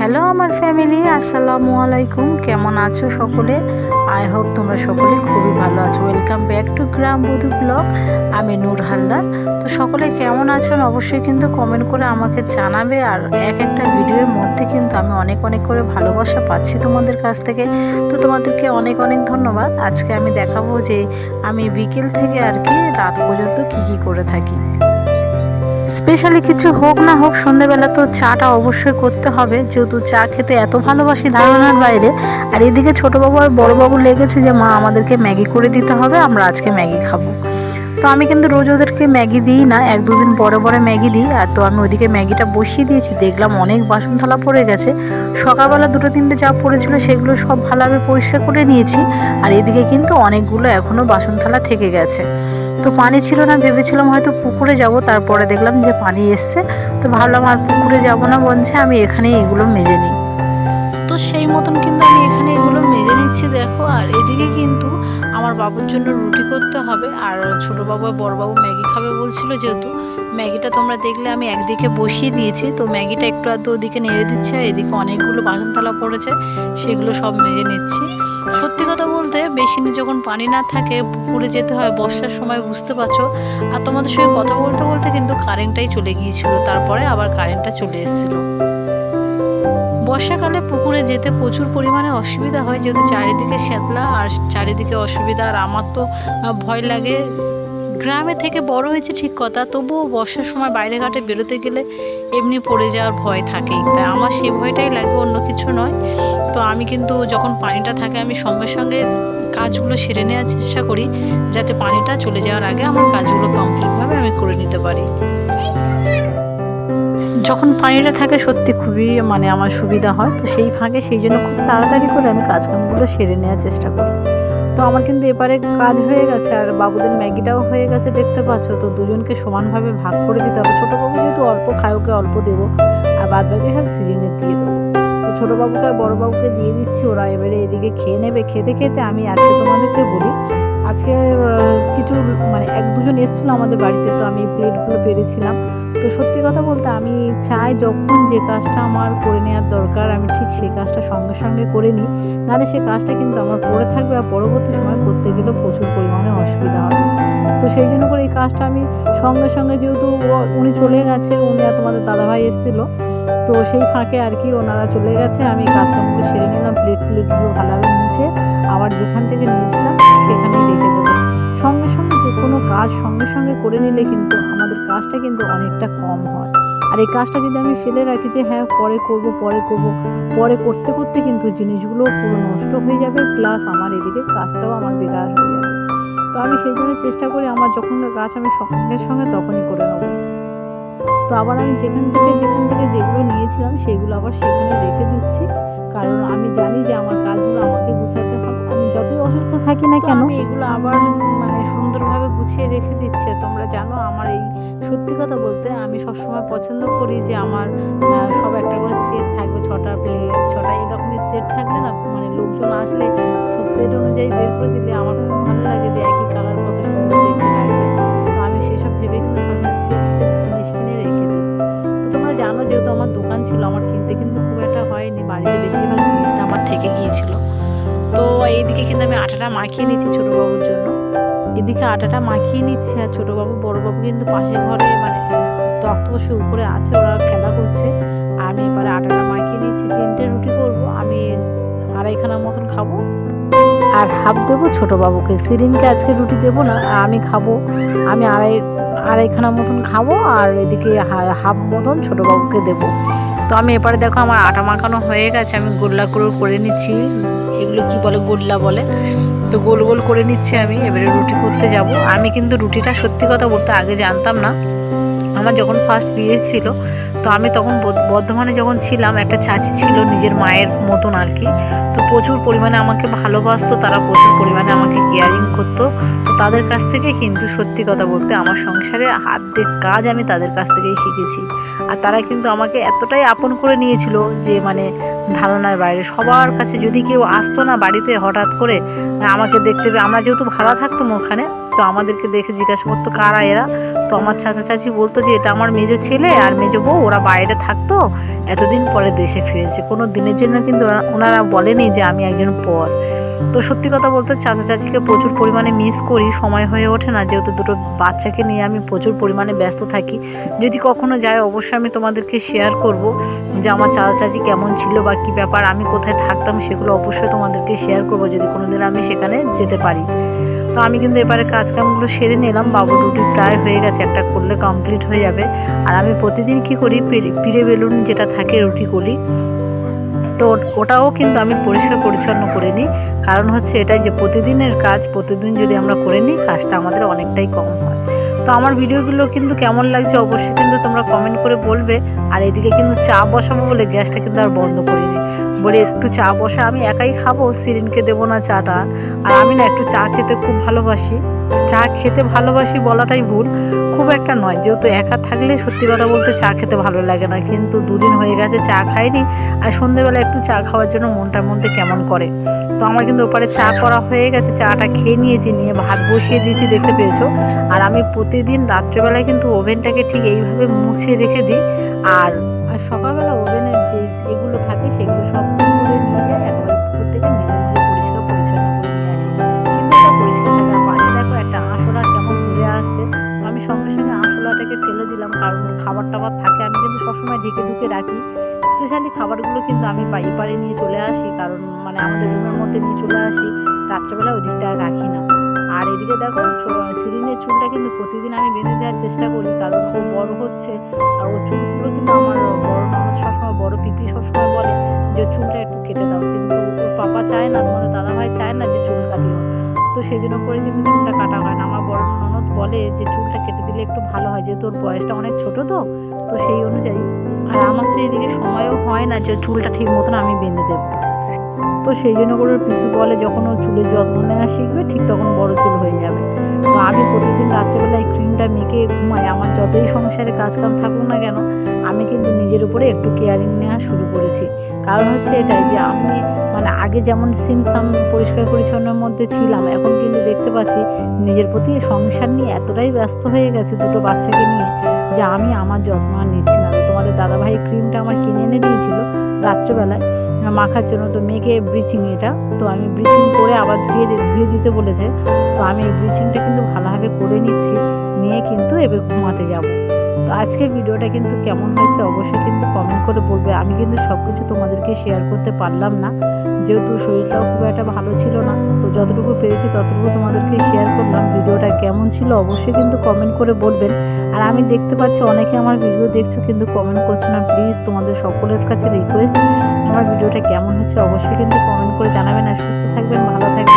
Hello আমার family আসসালামু আলাইকুম। কেমন আছো সকলে? আই হোপ তোমরা সকলে খুবই ভালো আছো। ওয়েলকাম ব্যাক টু গ্রাম বধু ব্লগ আমি নূর হালদার। তো সকলে কেমন আছেন? অবশ্যই কিন্তু কমেন্ট করে আমাকে জানাবে। আর এক একটা ভিডিওর মধ্যে কিন্তু আমি অনেক অনেক করে ভালোবাসা পাচ্ছি তোমাদের কাছ থেকে। তো তোমাদেরকে অনেক অনেক ধন্যবাদ। আজকে আমি দেখাবো যে আমি বিকেল থেকে আর কি রাত পর্যন্ত কি কি করে থাকি। স্পেশালি কিছু হোক না হোক, সন্ধ্যেবেলা তো চাটা অবশ্যই করতে হবে। যেহেতু চা খেতে এত ভালোবাসি ধারণার বাইরে, আর এদিকে ছোটোবাবু আর বড়বাবু লেগেছে যে, মা, আমাদেরকে ম্যাগি করে দিতে হবে, আমরা আজকে ম্যাগি খাব। তো আমি কিন্তু রোজ ওদেরকে ম্যাগি দিই না, এক দুদিন পরে পরে ম্যাগি দিই। আর তো আমি ওদিকে ম্যাগিটা বসিয়ে দিয়েছি, দেখলাম অনেক বাসন থালা পড়ে গেছে। সকালবেলা দুটো তিনটে যা পড়েছিল সেগুলো সব ভালোভাবে পরিষ্কার করে নিয়েছি। আর এদিকে কিন্তু অনেকগুলো এখনও বাসন থালা থেকে গেছে। তো পানি ছিল না, ভেবেছিলাম হয়তো পুকুরে যাব, তারপরে দেখলাম যে পানি এসছে। তো ভাবলাম আর পুকুরে যাব না বলছে আমি এখানেই এগুলো মেজে নিই। তো সেই মতন কিন্তু আমি এখানে নিচ্ছি দেখো, আর এদিকে কিন্তু আমার বাবুর জন্য রুটি করতে হবে, আর ছোটো বাবু আর বড় বাবু ম্যাগি খাবে বলছিল যেহেতু। ম্যাগিটা তোমরা দেখলে আমি একদিকে বসিয়ে দিয়েছি, তো ম্যাগিটা একটু আধটু ওদিকে নেড়ে দিচ্ছে এদিকে অনেকগুলো বাসনতলা পড়েছে, সেগুলো সব মেজে নিচ্ছি। সত্যি কথা বলতে বেশি নি যখন পানি না থাকে, পুকুরে যেতে হয়, বর্ষার সময় বুঝতে পারছ? আর তোমাদের সঙ্গে কথা বলতে বলতে কিন্তু কারেন্টটাই চলে গিয়েছিল, তারপরে আবার কারেন্টটা চলে এসেছিল। বর্ষাকালে পুকুরে যেতে প্রচুর পরিমাণে অসুবিধা হয়, যেহেতু চারিদিকে শ্যাতলা আর চারিদিকে অসুবিধা আর আমার তো ভয় লাগে। গ্রামে থেকে বড় হয়েছে ঠিক কথা, তবুও বর্ষার সময় বাইরে ঘাটে বেরোতে গেলে এমনি পড়ে যাওয়ার ভয় থাকেই। তাই আমার সেই ভয়টাই লাগে, অন্য কিছু নয়। তো আমি কিন্তু যখন পানিটা থাকে, আমি সঙ্গে সঙ্গে কাজগুলো সেরে নেওয়ার চেষ্টা করি, যাতে পানিটা চলে যাওয়ার আগে আমার কাজগুলো কমপ্লিটভাবে আমি করে নিতে পারি। যখন পানিটা থাকে, সত্যি খুবই মানে আমার সুবিধা হয়। তো সেই ফাঁকে সেই জন্য খুব তাড়াতাড়ি করে আমি কাজকামগুলো সেরে নেওয়ার চেষ্টা করি। তো আমার কিন্তু এবারে কাজ হয়ে গেছে, আর বাবুদের ম্যাগিটাও হয়ে গেছে দেখতে পাচ্ছ। তো দুজনকে সমানভাবে ভাগ করে দিতে হবে। ছোটো বাবু যেহেতু অল্প খায়, ওকে অল্প দেবো। আর বাদ বাকি সব সিরিনে দিয়ে দেবো। তো ছোটো বাবুকে আর বড়ো বাবুকে দিয়ে দিচ্ছি, ওরা এবারে এদিকে খেয়ে নেবে। খেতে খেতে আমি আজকে তোমাদেরকে বলি, আজকে কিছু মানে এক দুজন এসেছিল আমাদের বাড়িতে, তো আমি প্লেটগুলো পেরেছিলাম। তো সত্যি কথা বলতে আমি চাই যখন যে কাজটা আমার করে নেওয়ার দরকার, আমি ঠিক সেই কাজটা সঙ্গে সঙ্গে করে নিই। নাহলে সে কাজটা কিন্তু আমার পড়ে থাকবে আর পরবর্তী সময় করতে গেলে প্রচুর পরিমাণে অসুবিধা হবে। তো সেই জন্য করে এই কাজটা আমি সঙ্গে সঙ্গে যেহেতু উনি চলে গেছে, উনি আর তোমাদের দাদাভাই এসেছিল, তো সেই ফাঁকে আর কি ওনারা চলে গেছে, আমি কাজকামগুলো সেরে নিলাম প্লেট প্লেটগুলো ভালোভাবে মুছে, আবার যেখান থেকে নিয়েছিলাম সেখানেই রেখে দেবো কোনো কাজ সঙ্গে সঙ্গে করে নিলে কিন্তু আমাদের কাজটা কিন্তু অনেকটা কম হয়। আর এই কাজটা যদি আমি ফেলে রাখি যে হ্যাঁ পরে করব পরে করব পরে করতে করতে কিন্তু জিনিসগুলো পুরো নষ্ট হয়ে যাবে প্লাস আমার এদিকে কাজটাও আমার বেকার হয়ে যাবে। তো আমি সেই জন্য চেষ্টা করি আমার যখন কাজ আমি সঙ্গে সঙ্গে তখনই করে নেব। তো আবার আমি যেখান থেকে যেখান থেকে যেগুলো নিয়েছিলাম সেগুলো আবার সেখানে রেখে দিচ্ছি। কারণ আমি জানি যে আমার কাজগুলো আমাকে গুছাতে হবে। আমি যতই অসুস্থ থাকি না কেন আমি এগুলো আবার মানে গুছিয়ে রেখে দিচ্ছে। তোমরা জানো, আমার এই সত্যি কথা বলতে আমি সবসময় পছন্দ করি যে আমার সব একটা করে সেট থাকবে, ছটা প্লেট ছটা এরকমই সেট থাকবে না মানে লোকজন আসলে সব সেট অনুযায়ী বের করে দিলে আমার খুব ভালো লাগে যে একই কালার কত সুন্দর দেখতে লাগবে তো আমি সেসব ভেবে কিন্তু সেট জিনিস কিনে রেখে দিই। তো তোমরা জানো যেহেতু আমার দোকান ছিল, আমার কিনতে কিন্তু খুব একটা হয়নি, বাড়িতে বেশিরভাগ জিনিসটা আমার থেকে গিয়েছিল। তো এইদিকে কিন্তু আমি আটাটা মাখিয়ে নিয়েছি ছোটো বাবুর জন্য। এদিকে আটাটা মাখিয়ে নিচ্ছে আর ছোটো বাবু, বড় বাবু কিন্তু পাশের ঘরে মানে তক্তপোষে উপরে আছে, ওরা খেলা করছে। আমি এবারে আটাটা মাখিয়ে নিচ্ছি তিনটে রুটি করব, আমি আড়াইখানার মতন খাব। আর হাফ দেবো ছোটো বাবুকে, সিরিনকে আজকে রুটি দেবো না, আমি খাব, আমি আড়াই, আড়াইখানা মতন খাব, আর এদিকে হাফ মতন ছোটো বাবুকে দেবো। তো আমি এবারে দেখো আমার আটা মাখানো হয়ে গেছে, আমি গোল্লা করে নিচ্ছি। এগুলো কি বলে? গোল্লা বলে। তো গোল গোল করে নিচ্ছি আমি, এবারে রুটি করতে যাব। আমি কিন্তু রুটিটা সত্যি কথা বলতে আগে জানতাম না। আমার যখন ফার্স্ট বিয়ে ছিল, তো আমি তখন বর্ধ- বর্ধমানে যখন ছিলাম, একটা চাচি ছিল নিজের মায়ের মতন আর কি। তো প্রচুর পরিমাণে আমাকে ভালোবাসতো, তারা প্রচুর পরিমাণে আমাকে কেয়ারিং করতো। তো তাদের কাছ থেকে কিন্তু সত্যি কথা বলতে আমার সংসারে হাত দিয়ে কাজ আমি তাদের কাছ থেকেই শিখেছি। আর তারা কিন্তু আমাকে এতটাই আপন করে নিয়েছিল যে মানে ধারণার বাইরে। সবার কাছে যদি কেউ আসতো না বাড়িতে হঠাৎ করে আমাকে দেখতে আমরা যেহেতু ভাড়া থাকতাম ওখানে, তো আমাদেরকে দেখে জিজ্ঞাসা করতো কারা এরা। তো আমার চাচা চাচি বলতো যে, এটা আমার মেজো ছেলে আর মেজো বউ, ওরা বাইরে থাকতো। এতদিন পরে দেশে ফিরেছে। কোনো দিনের জন্য কিন্তু ওনারা বলেনি যে, আমি একজন পর। তো সত্যি কথা বলতে চাচা চাচিকে প্রচুর পরিমাণে মিস করি, সময় হয়ে ওঠে না, যেহেতু দুটো বাচ্চাকে নিয়ে আমি প্রচুর পরিমাণে ব্যস্ত থাকি। যদি কখনো যাই অবশ্যই আমি তোমাদেরকে শেয়ার করব যে আমার চাচা চাচি কেমন ছিল বা কী ব্যাপার, আমি কোথায় থাকতাম সেগুলো অবশ্যই তোমাদেরকে শেয়ার করব যদি কোনোদিন আমি সেখানে যেতে পারি। তো আমি কিন্তু এবারে কাজকামগুলো সেরে নিলাম, বাবু রুটি প্রায় হয়ে গেছে, একটা করলে কমপ্লিট হয়ে যাবে। আর আমি প্রতিদিন কি করি, পিড়ে বেলুন যেটা থাকে, রুটি করি তো ওটাও কিন্তু আমি পরিষ্কার পরিচ্ছন্ন করে নিই। কারণ হচ্ছে এটাই যে প্রতিদিনের কাজ, প্রতিদিন যদি আমরা করে নিই, কাজটা আমাদের অনেকটাই কম হয়। তো আমার ভিডিওগুলো কিন্তু কেমন লাগছে অবশ্যই কিন্তু তোমরা কমেন্ট করে বলবে। আর এদিকে কিন্তু চা বসাবো বলে গ্যাসটা কিন্তু আর বন্ধ করিনি। বলে একটু চা বসা, আমি একাই খাব? সিরিনকে দেবো না চাটা? আর আমি না একটু চা খেতে খুব ভালোবাসি। চা খেতে ভালোবাসি বলাটাই ভুল। খুব একটা নয়, যেহেতু একা থাকলে সত্যি কথা বলতে চা খেতে ভালো লাগে না। কিন্তু দুদিন হয়ে গেছে চা খাইনি। আর সন্ধেবেলা একটু চা খাওয়ার জন্য মনটার মধ্যে কেমন করে? তো আমার কিন্তু ওপারে চা করা হয়ে গেছে, চাটা খেয়ে নিয়েছি, নিয়ে ভাত বসিয়ে দিয়েছি, দেখতে পেয়েছ। আর আমি প্রতিদিন রাত্রেবেলায় কিন্তু ওভেনটাকে ঠিক এইভাবে মুছে রেখে দিই। আর আর সকালবেলা ওভেনের যে এগুলো থাকে, সেগুলো সব পরিষ্কার পরিচ্ছন্ন পরিষ্কার পাশে দেখো, একটা আসছে। আমি সঙ্গে সঙ্গে দিলাম, কারণ খাবার টাবার থাকে, আমি কিন্তু সবসময় ঢেকে রাখি। স্পেশালি খাবারগুলো কিন্তু আমি বাড়ি পাড়ে নিয়ে চলে আসি, কারণ মানে আমাদের রুমের মধ্যে নিয়ে চলে আসি। রাত্রেবেলা ওই দিকটা রাখি না। আর এদিকে দেখো সিরিনের চুলটা কিন্তু প্রতিদিন আমি বেঁধে দেওয়ার চেষ্টা করি, কারণ ও বড় হচ্ছে। আর ওর চুলগুলো কিন্তু আমার বড় ননদ সবসময় বড় পিপি সবসময় বলে যে, চুলটা একটু কেটে দাও। কিন্তু ওর পাপা চায় না তোমাদের দাদাভাই চায় না যে, চুল কাটিও তো সেই জন্য করে কিন্তু চুলটা কাটা হয় না। আমার বড় ননদ বলে যে, চুলটা কেটে দিলে একটু ভালো হয়। যেহেতু ওর বয়সটা অনেক ছোট তো তো সেই অনুযায়ী। আর আমার তো এদিকে সময়ও হয় না যে, চুলটা ঠিক মতন আমি বেঁধে দেবো। তো সেই জন্য করে ওর বলে যখন ও চুলের যত্ন নেওয়া শিখবে, ঠিক তখন বড় চুল হয়ে যাবে। তো আমি প্রতিদিন রাত্রেবেলায় ক্রিমটা মেখে ঘুমাই। আমার যতই সংসারে কাজকাম থাকুক না কেন, আমি কিন্তু নিজের উপরে একটু কেয়ারিং নেওয়া শুরু করেছি। কারণ হচ্ছে এটাই যে আমি মানে আগে যেমন সিমসাম পরিষ্কার পরিচ্ছন্নের মধ্যে ছিলাম, এখন কিন্তু দেখতে পাচ্ছি নিজের প্রতি সংসার নিয়ে এতটাই ব্যস্ত হয়ে গেছে দুটো বাচ্চাকে নিয়ে, যে আমি আমার যত্ন আর নিচ্ছি না। তোমাদের দাদাভাই ক্রিমটা আমার কিনে এনে দিয়েছিল রাত্রেবেলায়। মাখার জন্য। তো মেখে ব্লিচিং এটা। তো আমি ব্লিচিং করে আবার ধুয়ে ধুয়ে দিতে বলেছে। তো আমি ব্লিচিংটা কিন্তু ভালোভাবে করে নিচ্ছি। নিয়ে কিন্তু এবার ঘুমাতে যাব। তো আজকের ভিডিওটা কিন্তু কেমন হয়েছে অবশ্যই কিন্তু কমেন্ট করে বলবে। আমি কিন্তু সব কিছু তোমাদেরকে শেয়ার করতে পারলাম না। যেহেতু শরীরটাও খুব একটা ভালো ছিল না। তো যতটুকু পেরেছি ততটুকু তোমাদেরকে শেয়ার করলাম। ভিডিওটা কেমন ছিল অবশ্যই কিন্তু কমেন্ট করে বলবেন। আর আমি দেখতে পাচ্ছি অনেকে আমার ভিডিও দেখছ, কিন্তু কমেন্ট করছ না। প্লিজ তোমাদের সকলের কাছে রিকোয়েস্ট আমার ভিডিওটা কেমন হচ্ছে অবশ্যই কিন্তু কমেন্ট করে জানাবেন। আর সুস্থ থাকবেন, ভালো থাকবেন।